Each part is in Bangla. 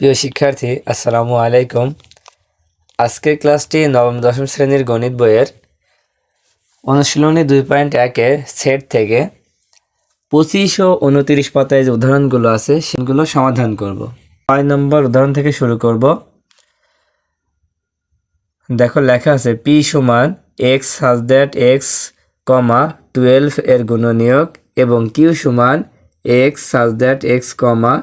প্রিয় শিক্ষার্থী, আসসালামু আলাইকুম। আজকের ক্লাসটি নবম, দশম শ্রেণির গণিত বইয়ের অনুশীলনী দুই পয়েন্ট একে সেট থেকে পঁচিশ ও উনতিরিশ পাতায় যে উদাহরণগুলো আছে, সেগুলো সমাধান করব। ছয় নম্বর উদাহরণ থেকে শুরু করব। দেখো, লেখা আছে, পি সমান এক্স হাজ দ্যাট এক্স কমা টুয়েলভ এর গুণনীয়ক এবং কিউ সমান এক্স হাজ দ্যাট এক্স কমা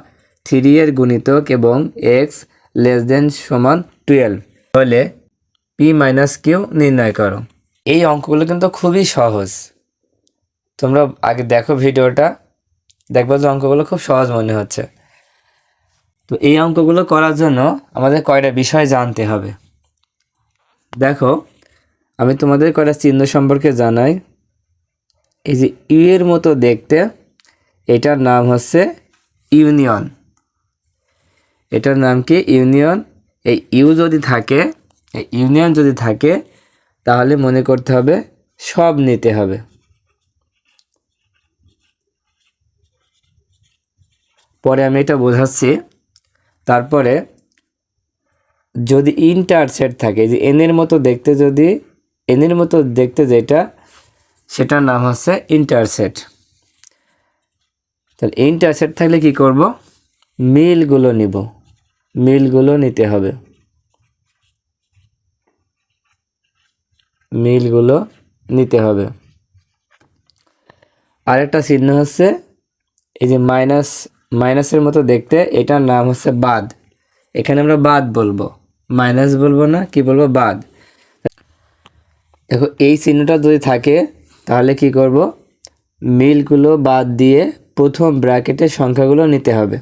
থ্রি এর গুণিতক এবং এক্স লেস দেন সমান টুয়েলভ হলে পি মাইনাস কিউ নির্ণয় করো। এই অঙ্কগুলো কিন্তু খুবই সহজ। তোমরা আগে দেখো ভিডিওটা, দেখবা যে অঙ্কগুলো খুব সহজ মনে হচ্ছে। তো এই অঙ্কগুলো করার জন্য আমাদের কয়টা বিষয় জানতে হবে। দেখো, আমি তোমাদের কয়টা চিহ্ন সম্পর্কে জানাই। এই যে ইউ এর মতো দেখতে, এটার নাম হচ্ছে ইউনিয়ন। এটার নাম কি? ইউনিয়ন। এই ইউ যদি থাকে, এই ইউনিয়ন যদি থাকে, তাহলে মনে করতে হবে সব নিতে হবে। পরে আমি এটা বোঝাচ্ছি। তারপরে যদি ইন্টারসেট থাকে যে এনের মতো দেখতে যদি এনের মতো দেখতে যেটা, সেটার নাম হচ্ছে ইন্টারসেট তাহলে ইন্টারসেট থাকলে কি করব? মিলগুলো নিব। মিলগুলো নিতে হবে। মিলগুলো নিতে হবে। আরেকটা চিহ্ন হচ্ছে, এই যে মাইনাস, মাইনাসের মতো দেখতে এটার নাম হচ্ছে বাদ। এখানে আমরা বাদ বলব। মাইনাস বলব না, কি বলব? বাদ। দেখো, এই চিহ্নটা যদি থাকে, তাহলে কি করব? মিলগুলো বাদ দিয়ে প্রথম ব্র্যাকেটের সংখ্যাগুলো নিতে হবে।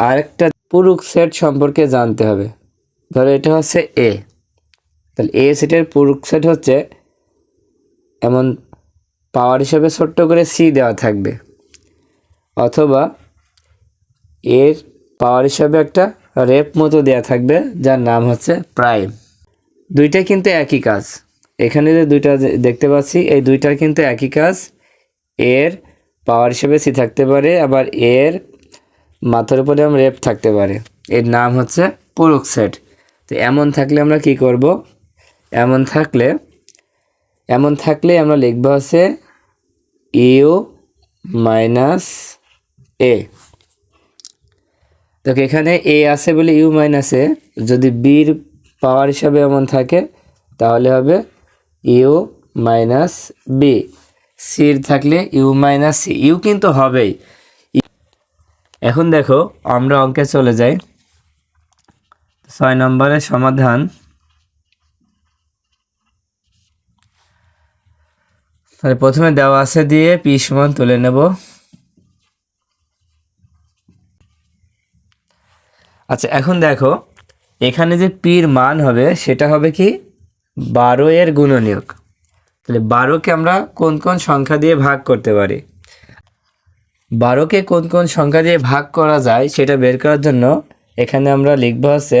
আরেকটা পুরুক সেট সম্পর্কে জানতে হবে। ধরো এটা হচ্ছে এ তাহলে এ সেটের পুরুক সেট হচ্ছে এমন পাওয়ার হিসেবে ছোট্ট করে সি দেওয়া থাকবে। অথবা এর পাওয়ার হিসাবে একটা রেপ মতো দেওয়া থাকবে, যার নাম হচ্ছে প্রাইম দুইটা কিন্তু একই কাজ। এখানে যে দুইটা দেখতে পাচ্ছি, এই দুইটার কিন্তু একই কাজ। এর পাওয়ার হিসেবে সি থাকতে পারে, আবার এর মাথার উপরে রেপ থাকতে পারে। এর নাম হচ্ছে পুরুক সেট তো এমন থাকলে আমরা কি করব? এমন থাকলে এমন থাকলে আমরা লিখব হচ্ছে ইউ মাইনাস এ। দেখো, এখানে এ আছে বলে ইউ মাইনাস এ। যদি বির পাওয়ার হিসাবে এমন থাকে, তাহলে হবে ইউ মাইনাস বি। সির থাকলে ইউ মাইনাস সি। ইউ কিন্তু হবেই। এখন দেখো, আমরা অঙ্কে চলে যাই। ছয় নম্বরের সমাধান। তাহলে প্রথমে দেওয়া আছে দিয়ে পি সমান তুলে নেব। আচ্ছা এখন দেখো, এখানে যে পির মান হবে, সেটা হবে কি? বারো এর গুণনীয়ক। তাহলে বারোকে আমরা কোন কোন সংখ্যা দিয়ে ভাগ করতে পারি? বারোকে কোন কোন সংখ্যা দিয়ে ভাগ করা যায় সেটা বের করার জন্য এখানে আমরা লিখব হচ্ছে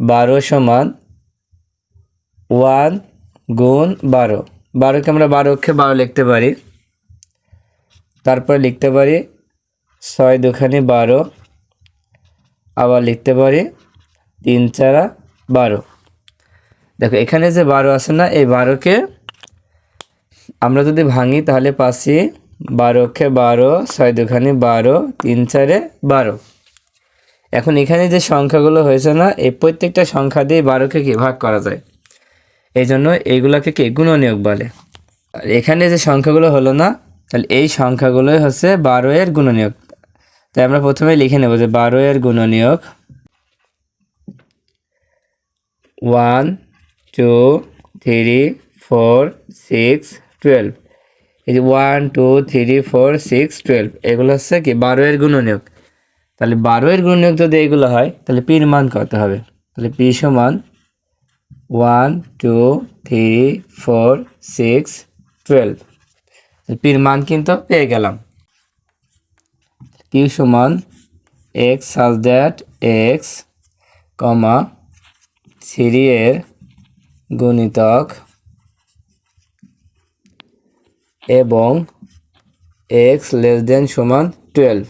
বারো সমান ওয়ান গুণ বারো। বারোকে আমরা বারো অক্ষে বারো লিখতে পারি। তারপর লিখতে পারি ছয় দুখানি বারো। আবার লিখতে পারি তিন চারা বারো। দেখো, এখানে যে বারো আছে না, এই বারোকে আমরা যদি ভাঙি তাহলে পাচ্ছি বারো অক্ষে বারো, ছয় দুখানি বারো, তিন চারে বারো। এখন এখানে যে সংখ্যাগুলো হয়েছে না, এই প্রত্যেকটা সংখ্যা দিয়ে বারোকে কি ভাগ করা যায়? এই জন্য এইগুলোকে কি গুণনীয়ক বলে। আর এখানে যে সংখ্যাগুলো হলো না, তাহলে এই সংখ্যাগুলোই হচ্ছে বারো এর গুণনীয়ক। তাই আমরা প্রথমে লিখে নেব যে বারো এর গুণনীয়ক one, two, three, four, six, twelve. এই যে one two three four six twelve এগুলো হচ্ছে কি বারো এর গুণনীয়ক। তাহলে বারো এর গুণনীয়ক যদি এগুলো হয়, তাহলে পির মান কত হবে? তাহলে পি সমান one two three four six twelve পির মান কিন্তু পেয়ে গেলাম। কিউ সমান এক্স সাজ দ্যাট এক্স কমা থ্রি এর গুণিতক এবং এক্স লেস দেন সমান টুয়েলভ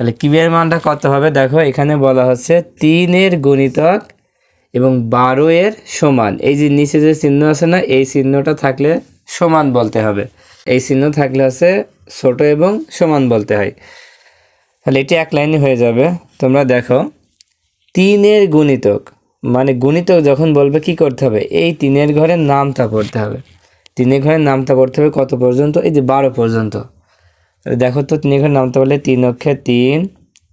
তাহলে কিউবের মানটা কত হবে? দেখো, এখানে বলা হচ্ছে তিনের গুণিতক এবং বারো এর সমান। এই যে নিচে যে চিহ্ন আছে না, এই চিহ্নটা থাকলে সমান বলতে হবে। এই চিহ্ন থাকলে হচ্ছে ছোট এবং সমান বলতে হয়। তাহলে এটি এক লাইনে হয়ে যাবে। তোমরা দেখো তিনের গুণিতক মানে গুণিতক যখন বলবে কি করতে হবে? এই তিনের ঘরের নামটা পড়তে হবে। তিনের ঘরে নামটা পড়তে হবে কত পর্যন্ত? এই যে বারো পর্যন্ত। দেখো তো তিনের ঘরে নামতে পারলে তিন অক্ষে তিন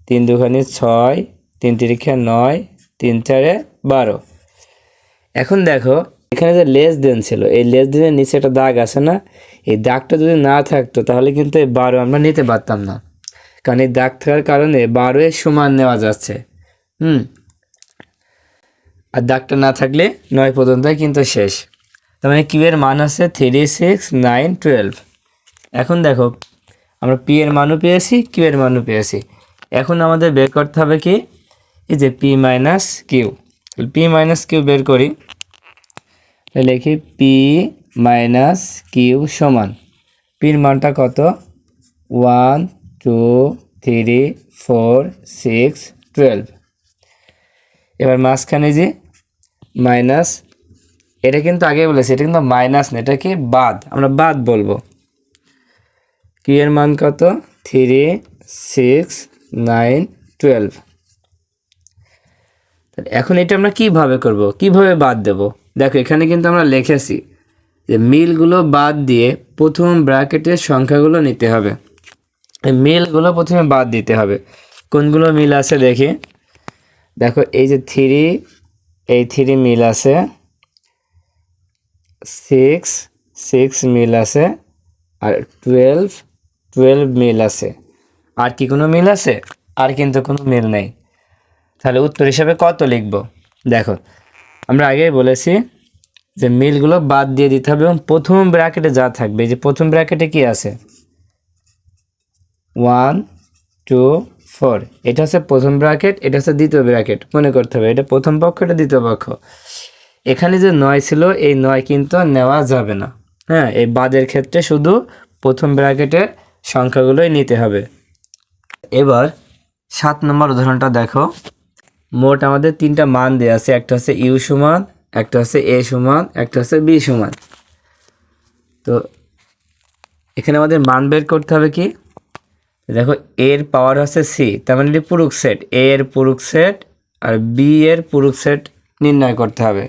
তিন দুখানি ছয়, তিন তিরিখে নয়, তিন চারে বারো। এখন দেখো, এখানে যে লেস দেন ছিল, এই লেস দেনের নিচে একটা দাগ আছে না? এই দাগটা যদি না থাকতো, তাহলে কিন্তু এই বারো আমরা নিতে পারতাম না। কারণ এই দাগ থাকার কারণে বারো এর সমান নেওয়া যাচ্ছে। হুম। আর দাগটা না থাকলে নয় পর্যন্তই কিন্তু শেষ। তার মানে কিউয়ের মান আছে থ্রি সিক্স নাইন টুয়েলভ এখন দেখো, আমরা পি এর মানও পেয়েছি, কিউ এর মানও পেয়েছি। এখন আমাদের বের করতে হবে কি? এই যে P minus Q P minus Q বের করি। লিখি পি মাইনাস কিউ সমান। পির মানটা কত? One two three four six twelve এবার মাঝখানে যে মাইনাস এটা কিন্তু আগে বলেছি, এটা কিন্তু মাইনাস না, এটা কি বাদ? আমরা বাদ বলব। কি এর মান কত? থ্রি সিক্স নাইন টুয়েলভ এখন এটা আমরা কীভাবে করব? কীভাবে বাদ দেব? দেখো, এখানে কিন্তু আমরা লিখেছি যে মিলগুলো বাদ দিয়ে প্রথম ব্র্যাকেটের সংখ্যাগুলো নিতে হবে। মিলগুলো প্রথমে বাদ দিতে হবে। কোনগুলো মিল আছে দেখি। দেখো, এই যে থ্রি এই থ্রি মিল আছে। সিক্স সিক্স মিল আছে আর টুয়েলভ টুয়েলভ মিল আছে। আর কি কোনো মিল আছে? আর কিন্তু কোনো মিল নেই। তাহলে উত্তর হিসাবে কত লিখব? দেখো, আমরা আগেই বলেছি যে মিলগুলো বাদ দিয়ে দিতে হবে এবং প্রথম ব্র্যাকেটে যা থাকবে যে প্রথম ব্র্যাকেটে কি আছে? ওয়ান টু ফোর এটা হচ্ছে প্রথম ব্র্যাকেট এটা হচ্ছে দ্বিতীয় ব্র্যাকেট মনে করতে হবে, এটা প্রথম পক্ষ, এটা দ্বিতীয় পক্ষ। এখানে যে নয় ছিল, এই নয় কিন্তু নেওয়া যাবে না। হ্যাঁ এই বাদের ক্ষেত্রে শুধু প্রথম ব্র্যাকেটের সংখ্যাগুলোই নিতে হবে। এবার সাত নম্বর উদাহরণটা দেখো। মোট আমাদের তিনটা মান দেওয়া আছে, একটা হচ্ছে ইউ সমান, একটা হচ্ছে এ সমান, একটা হচ্ছে বি সমান। তো এখানে আমাদের মান বের করতে হবে কি? দেখো, এর পাওয়ার হচ্ছে সি তার মানে পুরুষ সেট এ এর পুরুষ সেট আর বি এর পুরুষ সেট নির্ণয় করতে হবে।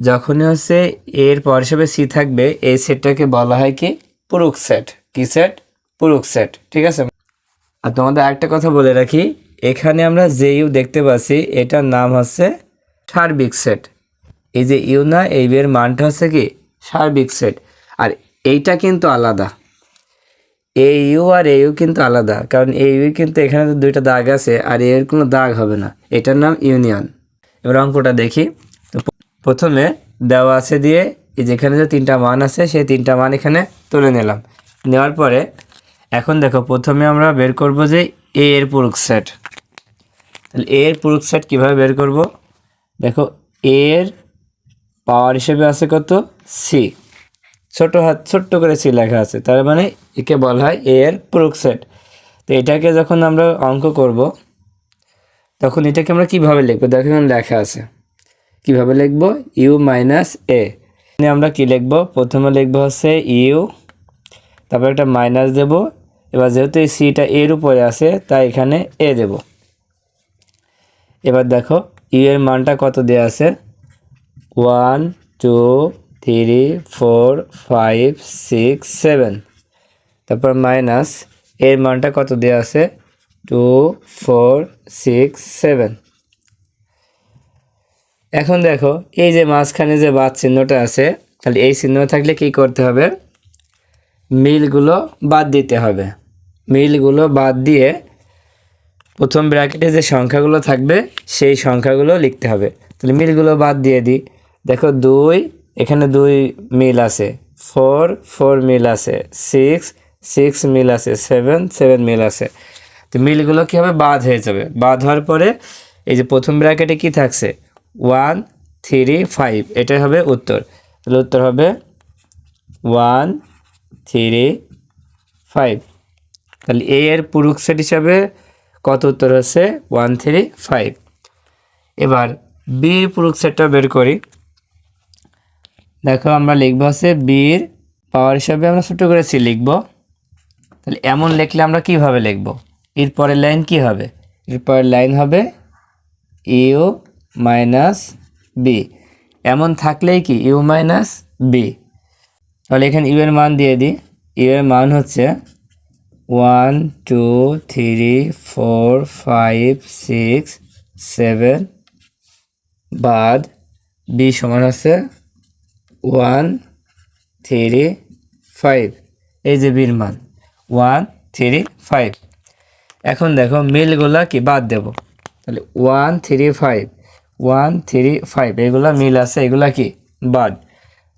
যখনই হচ্ছে এর পর হিসেবে সি থাকবে, এই সেটটাকে বলা হয় কি? পুরুষ সেট। কি সেট? পুরুষ সেট। ঠিক আছে? আর তোমাদের একটা কথা বলে রাখি, এখানে আমরা যে ইউ দেখতে পাচ্ছি, এটার নাম হচ্ছে সার্বিক সেট। এই যে ইউ না, এই এর মানটা হচ্ছে কি? সার্বিক সেট। আর এইটা কিন্তু আলাদা। এ ইউ আর এ ইউ কিন্তু আলাদা, কারণ এ ইউ কিন্তু এখানে তো দুইটা দাগ আছে, আর এর কোনো দাগ হবে না। এটার নাম ইউনিয়ন। এবার অঙ্কটা দেখি। প্রথমে দেওয়া আছে দিয়ে এই যেখানে যে তিনটা মান আছে, সেই তিনটা মান এখানে তুলে নিলাম। নেওয়ার পরে এখন দেখো, প্রথমে আমরা বের করব যে এ এর পুরুষ সেট। তাহলে এ এর পুরুষ সেট কীভাবে বের করব? দেখো এ এর পাওয়ার হিসেবে আছে কত? সি ছোট হাত, ছোট্ট করে সি লেখা আছে, তার মানে একে বলা হয় এ এর প্রুক সেট। তো এটাকে যখন আমরা অঙ্ক করব, তখন এটাকে আমরা কীভাবে লিখব? দেখো, এখানে লেখা আছে। কীভাবে লিখব? U minus A. আমরা কি লিখব? প্রথমে লিখব হচ্ছে ইউ, তারপর একটা মাইনাস দেব। এবার যেহেতু এই সিটা এর উপরে আছে, তাই এখানে এ দেব। এবার দেখো, ইউ এর মানটা কত দেওয়া আছে? One, two, three, four, five, six, seven. তারপর মাইনাস, এর মানটা কত দেওয়া আছে? Two, four, six, seven. এখন দেখো, এই যে মাঝখানে যে বাদ চিহ্নটা আছে, তাহলে এই চিহ্ন থাকলে কি করতে হবে? মিলগুলো বাদ দিতে হবে। মিলগুলো বাদ দিয়ে প্রথম ব্র্যাকেটে যে সংখ্যাগুলো থাকবে, সেই সংখ্যাগুলো লিখতে হবে। তাহলে মিলগুলো বাদ দিয়ে দিই। দেখো, দুই, এখানে দুই মিল আছে। ফোর ফোর মিল আছে। সিক্স সিক্স মিল আছে। সেভেন সেভেন মিল আছে। তো মিলগুলো কী হবে বাদ হয়ে যাবে? বাদ হওয়ার পরে এই যে প্রথম ব্র্যাকেটে কি থাকছে? One, three, five. এটাই হবে উত্তর। তাহলে উত্তর হবে ওয়ান, থ্রি, ফাইভ। তাহলে এ এর পুরুষ সেট হিসাবে কত উত্তর হচ্ছে? One, three, five. এবার বির পুরুষ সেটটা বের করি। দেখো আমরা লিখব হচ্ছে বির পাওয়ার হিসাবে আমরা ছোটো করে সি লিখব। তাহলে এমন লিখলে আমরা কীভাবে লিখব? এর পরের লাইন কি হবে? এর পরের লাইন হবে ইউ মাইনাস বি এমন থাকলেই কি ইউ মাইনাস বি তাহলে এখানে ইউ এর মান দিয়ে দিই। ইউ এর মান হচ্ছে one two three four five six seven বাদ বি সমান হচ্ছে ওয়ান থ্রি ফাইভ এই যে বির মান ওয়ান থ্রি ফাইভ এখন দেখো মিলগুলা কি বাদ দেব। তাহলে one three five one, three, five, এগুলা মিল আছে, এগুলা কি? বাদ।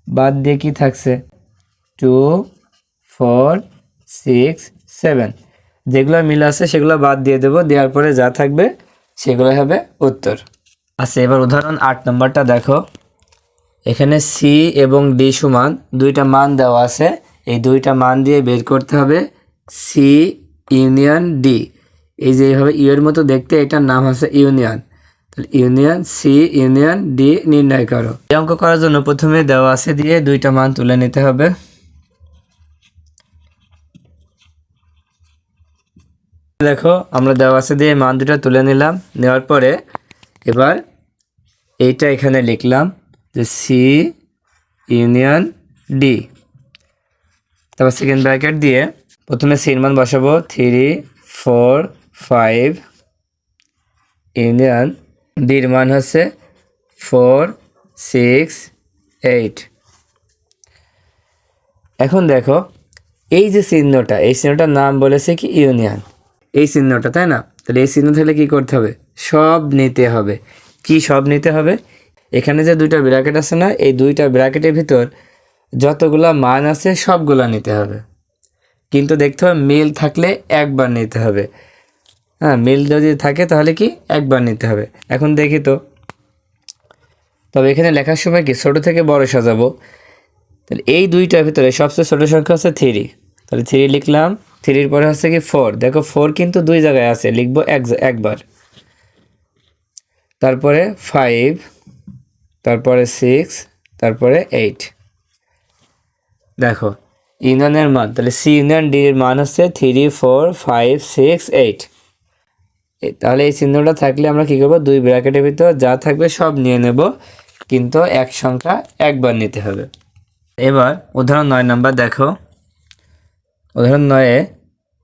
বাদ দিয়ে কি থাকছে? Two, four, six, seven. যেগুলো মিল আছে, সেগুলো বাদ দিয়ে দেবো, দেওয়ার পরে যা থাকবে সেগুলো হবে উত্তর। আচ্ছা এবার উদাহরণ আট নম্বরটা দেখো। এখানে সি এবং ডি সমান দুইটা মান দেওয়া আছে। এই দুইটা মান দিয়ে বের করতে হবে সি ইউনিয়ন ডি এই যে এইভাবে ইউ এর মতো দেখতে, এটার নাম হচ্ছে union. Union, C union, D নির্ণয় করো। এই অঙ্ক করার জন্য প্রথমে দেওয়া আছে দিয়ে দুইটা মান তুলে নিতে হবে। দেখো, আমরা দেওয়া আছে দিয়ে মান দুটা তুলে নিলাম। নেওয়ার পরে এবার এইটা এখানে লিখলাম যে সি ইউনিয়ন, ডি। তারপর সেকেন্ড ব্র্যাকেট দিয়ে প্রথমে সির মান বসাবো। থ্রি, ফোর, ফাইভ, ইউনিয়ন ডির মান হচ্ছে ফোর সিক্স এইট এখন দেখো, এই যে চিহ্নটা, এই চিহ্নটার নাম বলেছে কি ইউনিয়ন এই চিহ্নটা, তাই না? তাহলে এই চিহ্ন থাকলে কি করতে হবে? সব নিতে হবে। কি সব নিতে হবে? এখানে যে দুইটা ব্র্যাকেট আছে না, এই দুইটা ব্র্যাকেটের ভিতর যতগুলা মান আছে, সবগুলা নিতে হবে। কিন্তু দেখতে হবে মিল থাকলে একবার নিতে হবে। হ্যাঁ মিল যদি থাকে তাহলে কি একবার নিতে হবে। এখন দেখি তো। তবে এখানে লেখার সময় কি ছোটো থেকে বড় সাজাবো? তাহলে এই দুইটার ভিতরে সবচেয়ে ছোটো সংখ্যা হচ্ছে থ্রি তাহলে থ্রি লিখলাম। থ্রির পরে হচ্ছে কি ফোর দেখো ফোর কিন্তু দুই জায়গায় আছে, লিখব এক একবার। তারপরে ফাইভ তারপরে সিক্স তারপরে এইট দেখো ইউনিয়নের মান, তাহলে সি ইউনিয়ন ডি এর মান হচ্ছে three four five six eight তাহলে এই চিহ্নটা থাকলে আমরা কী করব? দুই ব্র্যাকেটের ভিতর যা থাকবে সব নিয়ে নেব। কিন্তু এক সংখ্যা একবার নিতে হবে। এবার উদাহরণ নয় নাম্বার দেখো। উদাহরণ নয়ে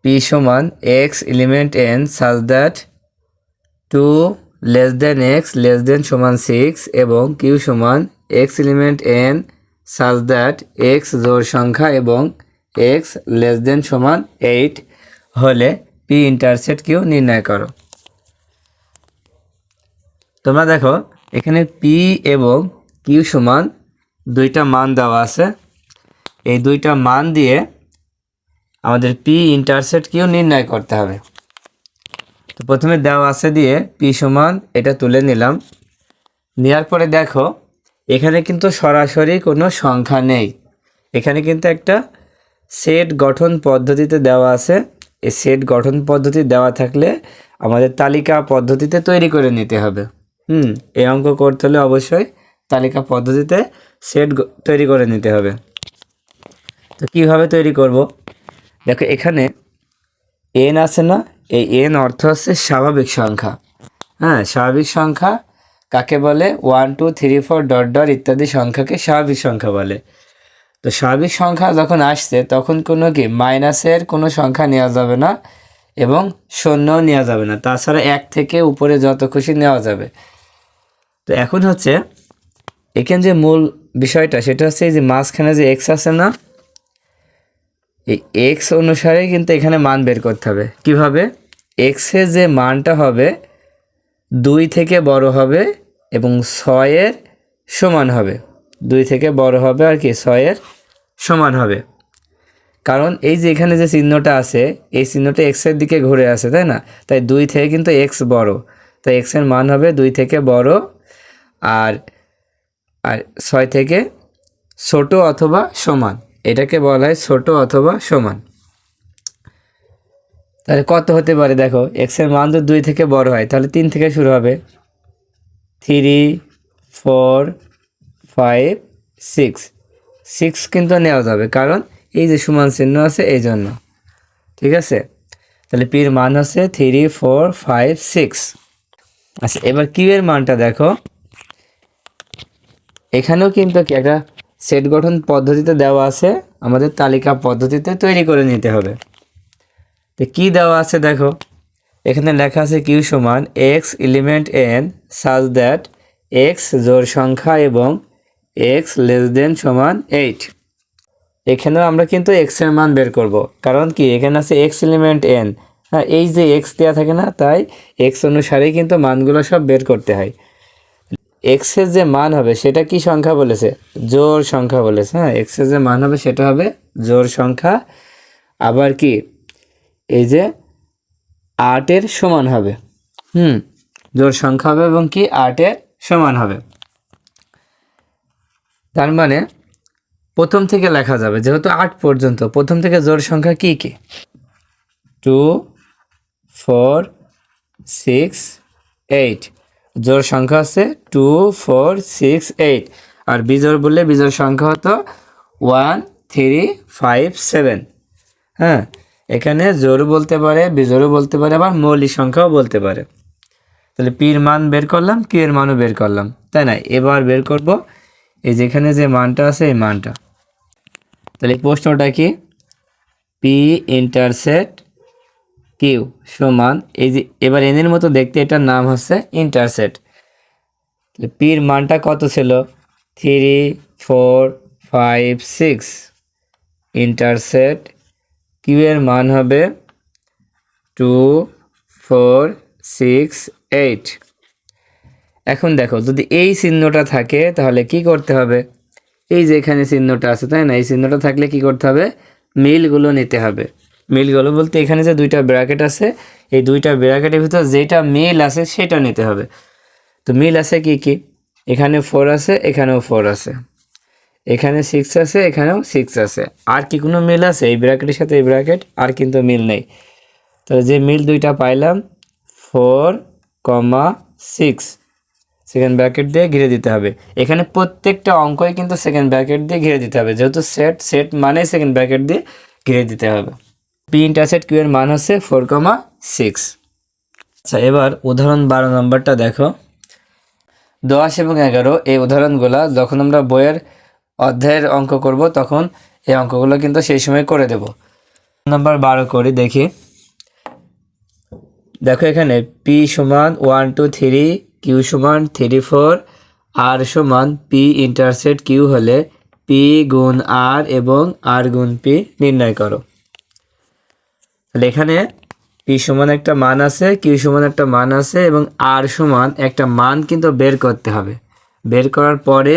পি সমান X element N such that two less than X less than সমান সিক্স এবং কিউ সমান X element N such that X জোর সংখ্যা এবং এক্স লেস দেন সমান এইট হলে পি ইন্টারসেট কিউ নির্ণয় করো। তোমরা দেখো, এখানে পি এবং কিউ সমান দুইটা মান দেওয়া আছে। এই দুইটা মান দিয়ে আমাদের পি ইন্টারসেট কিউ নির্ণয় করতে হবে। তো প্রথমে দেওয়া আছে দিয়ে পি সমান এটা তুলে নিলাম। নেওয়ার পরে দেখো, এখানে কিন্তু সরাসরি কোনো সংখ্যা নেই। এখানে কিন্তু একটা সেট গঠন পদ্ধতিতে দেওয়া আছে। এই সেট গঠন পদ্ধতি দেওয়া থাকলে আমাদের তালিকা পদ্ধতিতে তৈরি করে নিতে হবে। হুম, এই অঙ্ক করতে হলে অবশ্যই তালিকা পদ্ধতিতে সেট তৈরি করে নিতে হবে। তো কীভাবে তৈরি করব? দেখো, এখানে এন আছে না? এই এন অর্থ হচ্ছে স্বাভাবিক সংখ্যা। হ্যাঁ স্বাভাবিক সংখ্যা কাকে বলে? One two three four dot dot ইত্যাদি সংখ্যাকে স্বাভাবিক সংখ্যা বলে। তো স্বাভাবিক সংখ্যা যখন আসছে, তখন কোনো কি? মাইনাসের কোনো সংখ্যা নেওয়া যাবে না এবং শূন্যও নেওয়া যাবে না। তাছাড়া এক থেকে উপরে যত খুশি নেওয়া যাবে। তো এখন হচ্ছে, এখানে যে মূল বিষয়টা, সেটা হচ্ছে এই যে মাঝখানে যে এক্স আছে না, এই এক্স অনুসারে কিন্তু এখানে মান বের করতে হবে। কীভাবে? এক্সের যে মানটা হবে, দুই থেকে বড় হবে এবং ছয়ের সমান হবে। দুই থেকে বড় হবে আর কি ছয়ের সমান হবে। কারণ এই যে এখানে যে চিহ্নটা আছে, এই চিহ্নটা এক্সের দিকে ঘুরে আছে, তাই না? তাই দুই থেকে কিন্তু এক্স বড়। তাই এক্সের মান হবে দুই থেকে বড় আর আর ছয় থেকে ছোট অথবা সমান। এটাকে বলা হয় ছোট অথবা সমান। তাহলে কত হতে পারে দেখো এক্সের মান তো দুই থেকে বড় হয়, তাহলে তিন থেকে শুরু হবে। Three four five six six কিন্তু নেওয়া যাবে, কারণ এই যে সমান চিহ্ন আছে এই জন্য। ঠিক আছে? তাহলে পির মান হচ্ছে থ্রি ফোর ফাইভ সিক্স আচ্ছা এবার কিউ এর মানটা দেখো। এখানেও কিন্তু কি একটা সেট গঠন পদ্ধতিতে দেওয়া আছে। আমাদের তালিকা পদ্ধতিতে তৈরি করে নিতে হবে। তো কী দেওয়া আছে দেখো। এখানে লেখা আছে কিউ সমান X element N such that X জোর সংখ্যা এবং এক্স লেস দেন সমান এইট এখানেও আমরা কিন্তু এক্সের মান বের করব। কারণ কি? এখানে আছে এক্স এলিমেন্ট এন হ্যাঁ এই যে এক্স দেওয়া থাকে না, তাই এক্স অনুসারেই কিন্তু মানগুলো সব বের করতে হয়। এক্সের যে মান হবে, সেটা কি সংখ্যা বলেছে? জোর সংখ্যা বলেছে হ্যাঁ এক্সের যে মান হবে, সেটা হবে জোর সংখ্যা। আবার কি? এই যে আটের সমান হবে, হুম জোর সংখ্যা হবে এবং কি আটের সমান হবে। তার মানে প্রথম থেকে লেখা যাবে, যেহেতু আট পর্যন্ত, প্রথম থেকে জোর সংখ্যা কি কি? টু ফোর সিক্স এইট জোর সংখ্যা আছে টু, ফোর, সিক্স, এইট। আর বিজোর বললে বিজোর সংখ্যা হতো ওয়ান, থ্রি, ফাইভ, সেভেন। হ্যাঁ এখানে জোর বলতে পারে বিজোরও বলতে পারে, আবার মৌলিক সংখ্যাও বলতে পারে। তাহলে পির মান বের করলাম কি মানও বের করলাম। তাই না? এবার বের করব। এই যেখানে যে মানটা আছে, এই মানটা। তাহলে প্রশ্নটা কি? পি ইন্টারসেট কিউ সমান এই যে এবার এনের মতো দেখতে এটার নাম হচ্ছে ইন্টারসেট পির মানটা কত ছিল? Three four five six intersect Q এর মান হবে টু ফোর সিক্স এইট এখন দেখো, যদি এই চিহ্নটা থাকে, তাহলে কি করতে হবে? এই যে এখানে চিহ্নটা আছে, তাই না? এই চিহ্নটা থাকলে কি করতে হবে? মিলগুলো নিতে হবে। মিলগুলো বলতে এখানে যে দুইটা ব্র্যাকেট আছে, এই দুইটা ব্র্যাকেটের ভিতর যেটা মিল আছে সেটা নিতে হবে। তো মিল আছে কি কি? এখানে ফোর আছে, এখানেও ফোর আছে। এখানে সিক্স আছে, এখানেও সিক্স আছে। আর কি কোনো মিল আছে? এই ব্র্যাকেটের সাথে এই ব্র্যাকেট আর কিন্তু মিল নেই। তাহলে যে মিল দুইটা পাইলাম four comma six second bracket দিয়ে ঘিরে দিতে হবে। এখানে প্রত্যেকটা অঙ্কই কিন্তু সেকেন্ড ব্র্যাকেট দিয়ে ঘিরে দিতে হবে। যেহেতু সেট সেট মানে সেকেন্ড ব্র্যাকেট দিয়ে ঘিরে দিতে হবে। পি ইন্টারসেট কিউ এর মান হচ্ছে ফোর কমা সিক্স আচ্ছা এবার উদাহরণ বারো নম্বরটা দেখো। দশ এবং এগারো, এই উদাহরণগুলো যখন আমরা বইয়ের অধ্যায়ের অঙ্ক করব, তখন এই অঙ্কগুলো কিন্তু সেই সময় করে দেব। নাম্বার বারো করি, দেখি। দেখো এখানে পি সমান ওয়ান টু থ্রি কিউ সমান থ্রি ফোর আর সমান পি ইন্টারসেট কিউ হলে পি গুণ আর এবং আর গুণ পি নির্ণয় করো। তাহলে এখানে পি সমান একটা মান আছে, কিউ সমান একটা মান আছে এবং আর সমান একটা মান কিন্তু বের করতে হবে। বের করার পরে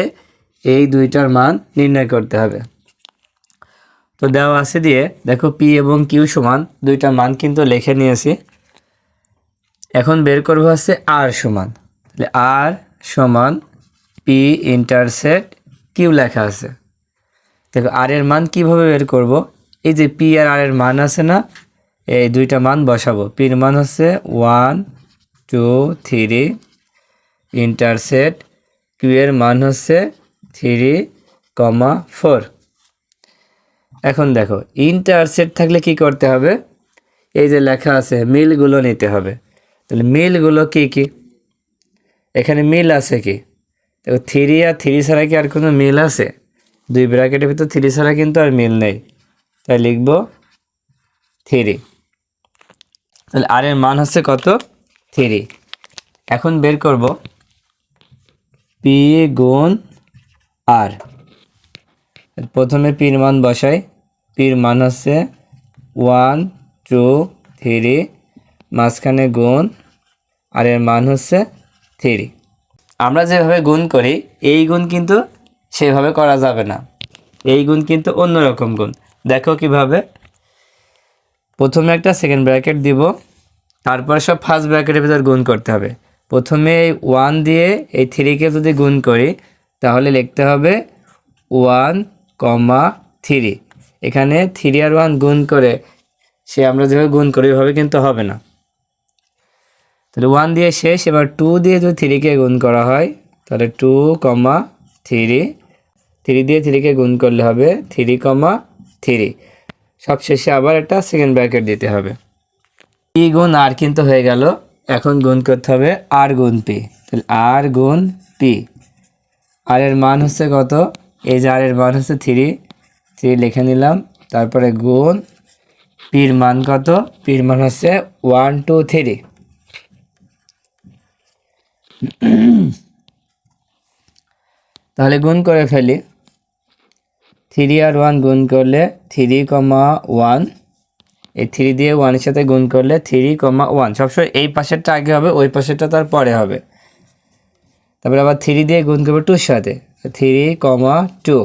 এই দুইটার মান নির্ণয় করতে হবে। তো দেওয়া আছে দিয়ে দেখো পি এবং কিউ সমান দুইটা মান কিন্তু লিখে নিয়েছি। এখন বের করব হচ্ছে আর সমান। তাহলে আর সমান পি ইন্টারসেট কিউ লেখা আছে। দেখো আর এর মান কীভাবে বের করব? এই যে পি আর আর এর মান আছে না এই দুইটা মান বসাবো। পির মান হচ্ছে one two three intersect Q এর মান হচ্ছে থ্রি কমা ফোর এখন দেখো ইন্টারসেট থাকলে কি করতে হবে? এই যে লেখা আছে, মিলগুলো নিতে হবে। তাহলে মিলগুলো কি কি? এখানে মিল আছে কি? দেখো থ্রি আর থ্রি ছাড়া কি আর কোনো মিল আছে? দুই ব্র্যাকেটের ভিতর থ্রি ছাড়া কিন্তু আর মিল নেই। তাই লিখব থ্রি তাহলে আর এর মান হচ্ছে কত? থ্রি এখন বের করব। পি গুণ আর প্রথমে পির মান বসাই। পির মান হচ্ছে ওয়ান টু থ্রি মাঝখানে গুণ আর এর মান হচ্ছে থ্রি আমরা যেভাবে গুণ করি, এই গুণ কিন্তু সেভাবে করা যাবে না। এই গুণ কিন্তু অন্যরকম গুণ। দেখো কীভাবে প্রথমে একটা সেকেন্ড ব্র্যাকেট দিব। তারপর সব ফার্স্ট ব্র্যাকেটের ভিতর গুণ করতে হবে। প্রথমে এই ওয়ান দিয়ে এই থ্রিকে যদি গুণ করি, তাহলে লিখতে হবে ওয়ান কমা থ্রি এখানে থ্রি আর ওয়ান গুণ করে সে আমরা যেভাবে গুণ করি, ওইভাবে কিন্তু হবে না। তাহলে ওয়ান দিয়ে শেষ, এবার টু দিয়ে যদি থ্রিকে গুণ করা হয়, তাহলে টু কমা থ্রি থ্রি দিয়ে থ্রিকে গুণ করলে হবে থ্রি কমা থ্রি সব শেষে আবার একটা সেকেন্ড ব্র্যাকেট দিতে হবে। পি গুণ আর কিন্তু হয়ে গেল, এখন গুণ করতে হবে আর গুণ পি তাহলে আর গুণ পি আর এর মান হচ্ছে কত? এই যে আর এর মান হচ্ছে থ্রি থ্রি লিখে নিলাম, তারপরে গুণ পির মান কত? পির মান হচ্ছে ওয়ান টু থ্রি তাহলে গুণ করে ফেলি। থ্রি আর ওয়ান গুণ করলে থ্রি কমা ওয়ান এই থ্রি দিয়ে ওয়ানের সাথে গুণ করলে থ্রি কমা ওয়ান সবসময় এই পাশেরটা আগে হবে, ওই পাশেরটা তার পরে হবে। তারপরে আবার থ্রি দিয়ে গুণ করবে টুর সাথে। থ্রি কমা টু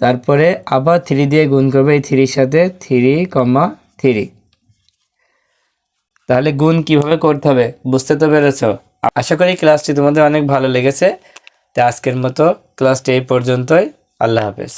তারপরে আবার থ্রি দিয়ে গুণ করবে এই থ্রির সাথে থ্রি কমা থ্রি তাহলে গুণ কীভাবে করতে হবে, বুঝতে তো পেরেছ? আশা করি ক্লাসটি তোমাদের অনেক ভালো লেগেছে। তো আজকের মতো ক্লাসটি এই পর্যন্তই। আল্লাহ হাফেজ।